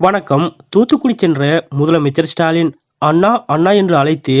வணக்கம். தூத்துக்குடி சென்ற முதலமைச்சர் ஸ்டாலின் அண்ணா அண்ணா என்று அழைத்து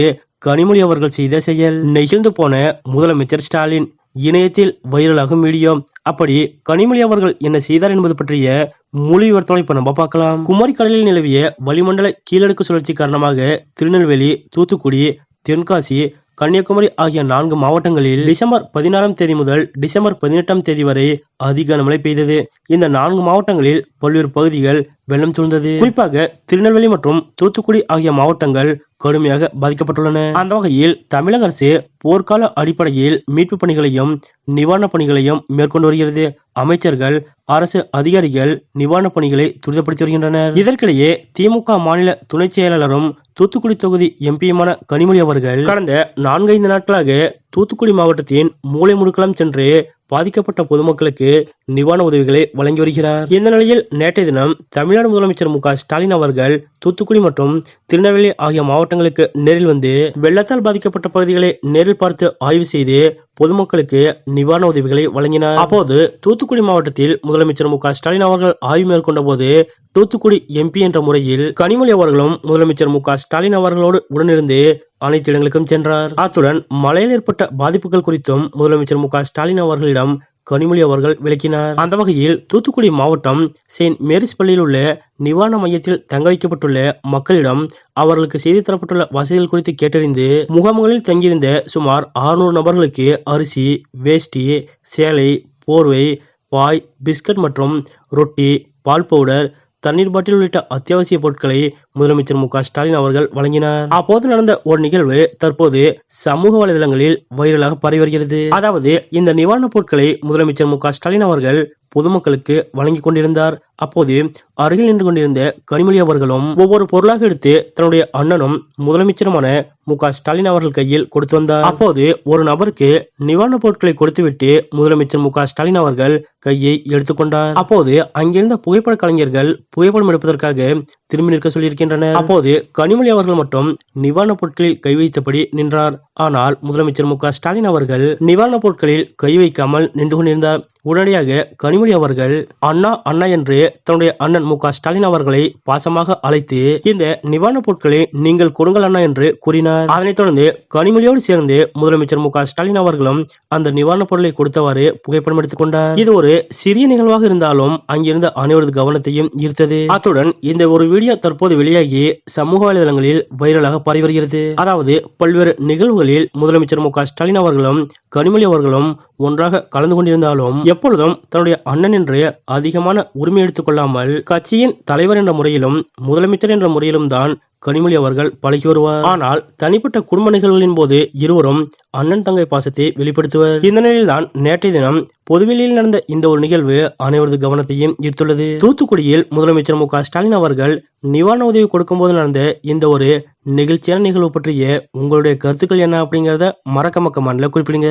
கனிமொழி அவர்கள் செய்த செயல். நெகிழ்ந்து போன முதலமைச்சர் ஸ்டாலின் இணையத்தில் வைரலாகும் வீடியோ. அப்படி கனிமொழி அவர்கள் என்ன செய்தார் என்பது பற்றிய மொழி விவரத்தோட இப்ப நம்ம பார்க்கலாம். குமரி கடலில் நிலவிய வளிமண்டல கீழடுக்கு சுழற்சி காரணமாக திருநெல்வேலி தூத்துக்குடி தென்காசி கன்னியாகுமரி ஆகிய நான்கு மாவட்டங்களில் டிசம்பர் பதினாறாம் தேதி முதல் டிசம்பர் பதினெட்டாம் தேதி வரை அதிக கனமழை பெய்தது. இந்த நான்கு மாவட்டங்களில் பல்வேறு பகுதிகள் வெள்ளம் சூழ்ந்தது. குறிப்பாக திருநெல்வேலி மற்றும் தூத்துக்குடி ஆகிய மாவட்டங்கள் கடுமையாக பாதிக்கப்பட்டுள்ளன. அந்த வகையில் தமிழக அரசு போர்க்கால அடிப்படையில் மீட்பு பணிகளையும் நிவாரணப் பணிகளையும் மேற்கொண்டு வருகிறது. அமைச்சர்கள் அரசு அதிகாரிகள் நிவாரணப் பணிகளை துரிதப்படுத்தி வருகின்றனர். இதற்கிடையே திமுக மாநில துணை செயலாளரும் தூத்துக்குடி தொகுதி எம்பியுமான கனிமொழி அவர்கள் கடந்த நான்கைந்து நாட்களாக தூத்துக்குடி மாவட்டத்தின் மூலை முடுக்கலாம் சென்று பாதிக்கப்பட்ட பொதுமக்களுக்கு நிவாரண உதவிகளை வழங்கி வருகிறார். இந்த நிலையில் நேற்றைய தினம் தமிழ்நாடு முதலமைச்சர் மு ஸ்டாலின் அவர்கள் தூத்துக்குடி மற்றும் திருநெல்வேலி ஆகிய மாவட்டங்களுக்கு நேரில் வந்து வெள்ளத்தால் பாதிக்கப்பட்ட பகுதிகளை நேரில் பார்த்து ஆய்வு செய்து பொதுமக்களுக்கு நிவாரண உதவிகளை வழங்கினார். அப்போது தூத்துக்குடி மாவட்டத்தில் முதலமைச்சர் மு ஸ்டாலின் அவர்கள் ஆய்வு மேற்கொண்ட போது தூத்துக்குடி எம்பி என்ற முறையில் கனிமொழி அவர்களும் முதலமைச்சர் மு ஸ்டாலின் அவர்களோடு உடனிருந்து அனைத்து இடங்களுக்கும் சென்றார். அத்துடன் மழையில் ஏற்பட்ட பாதிப்புகள் குறித்தும் முதலமைச்சர் மு ஸ்டாலின் அவர்களிடம் கனிமொழி அவர்கள் விளக்கினார். அந்த வகையில் தூத்துக்குடி மாவட்டம் செயின்ட் மேரிஸ் பள்ளியில் உள்ள நிவாரண மையத்தில் தங்க வைக்கப்பட்டுள்ள மக்களிடம் அவர்களுக்கு செய்து தரப்பட்டுள்ள வசதிகள் குறித்து கேட்டறிந்து முகாம்களில் தங்கியிருந்த சுமார் 600 நபர்களுக்கு அரிசி வேஷ்டி சேலை போர்வை பாய் பிஸ்கட் மற்றும் ரொட்டி பால் பவுடர் தண்ணீர் பாட்டில் உள்ளிட்ட அத்தியாவசிய பொருட்களை முதலமைச்சர் மு ஸ்டாலின் அவர்கள் வழங்கினார். அப்போது நடந்த ஒரு நிகழ்வு தற்போது சமூக வலைதளங்களில் வைரலாக பரவி வருகிறது. அதாவது இந்த நிவாரணப் பொருட்களை முதலமைச்சர் மு ஸ்டாலின் அவர்கள் பொதுமக்களுக்கு வழங்கி கொண்டிருந்தார். அப்போது அருகில் நின்று கொண்டிருந்த கனிமொழி அவர்களும் ஒவ்வொரு பொருளாக எடுத்து தன்னுடைய அண்ணனும் முதலமைச்சருமான மு க ஸ்டாலின் அவர்கள் கையில் கொடுத்து வந்தார். அப்போது ஒரு நபருக்கு நிவாரணப் பொருட்களை கொடுத்துவிட்டு முதலமைச்சர் மு க ஸ்டாலின் அவர்கள் கையை எடுத்துக்கொண்டார் அப்போது அங்கிருந்த புகைப்பட கலைஞர்கள் புகைப்படம் எடுப்பதற்காக திரும்பி நிற்க சொல்லியிருக்கின்றனர். அப்போது கனிமொழி அவர்கள் மட்டும் நிவாரணப் பொருட்களில் கை வைத்தபடி நின்றார். ஆனால் முதலமைச்சர் மு க ஸ்டாலின் அவர்கள் நிவாரணப் பொருட்களில் கை வைக்காமல் நின்று கொண்டிருந்தார். உடனடியாக கனிமொழி அவர்கள் அண்ணா அண்ணா என்று தன்னுடைய அண்ணன் மு ஸ்டாலின் அவர்களை பாசமாக அழைத்து இந்த நிவாரணப் பொருட்களை நீங்கள் கொடுங்கள் அண்ணா என்று கூறினார். அதனைத் தொடர்ந்து கனிமொழியோடு சேர்ந்து முதலமைச்சர் மு ஸ்டாலின் அவர்களும் அந்த நிவாரணப் பொருளை கொடுத்தவாறு புகைப்படம் எடுத்துக் கொண்டார். இது ஒரு சிறிய நிகழ்வாக இருந்தாலும் அங்கிருந்த அனைவரது கவனத்தையும் ஈர்த்தது. அத்துடன் இந்த ஒரு வீடியோ தற்போது வெளியாகி சமூக வலைதளங்களில் வைரலாக பரவி வருகிறது. அதாவது பல்வேறு நிகழ்வுகளில் முதலமைச்சர் மு ஸ்டாலின் அவர்களும் கனிமொழி அவர்களும் ஒன்றாக கலந்து கொண்டிருந்தாலும் எப்பொழுதும் தன்னுடைய அண்ணன் என்று அதிகமான உரிமை எடுத்துக்கொள்ளாமல் கட்சியின் தலைவர் என்ற முறையிலும் முதலமைச்சர் என்ற முறையிலும் தான் கனிமொழி அவர்கள் பழகி வருவார். ஆனால் தனிப்பட்ட குடும்ப நிகழ்வுகளின் போது இருவரும் அண்ணன் தங்கை பாசத்தை வெளிப்படுத்துவர். இந்த நிலையில்தான் நேற்றைய தினம் பொதுவெளியில் நடந்த இந்த ஒரு நிகழ்வு அனைவரது கவனத்தையும் ஈர்த்துள்ளது. தூத்துக்குடியில் முதலமைச்சர் மு ஸ்டாலின் அவர்கள் நிவாரண உதவி கொடுக்கும்போது நடந்த இந்த ஒரு நெகிழ்ச்சியான நிகழ்வு பற்றிய உங்களுடைய கருத்துக்கள் என்ன அப்படிங்கறத மறக்க மக்க குறிப்பிடுங்க.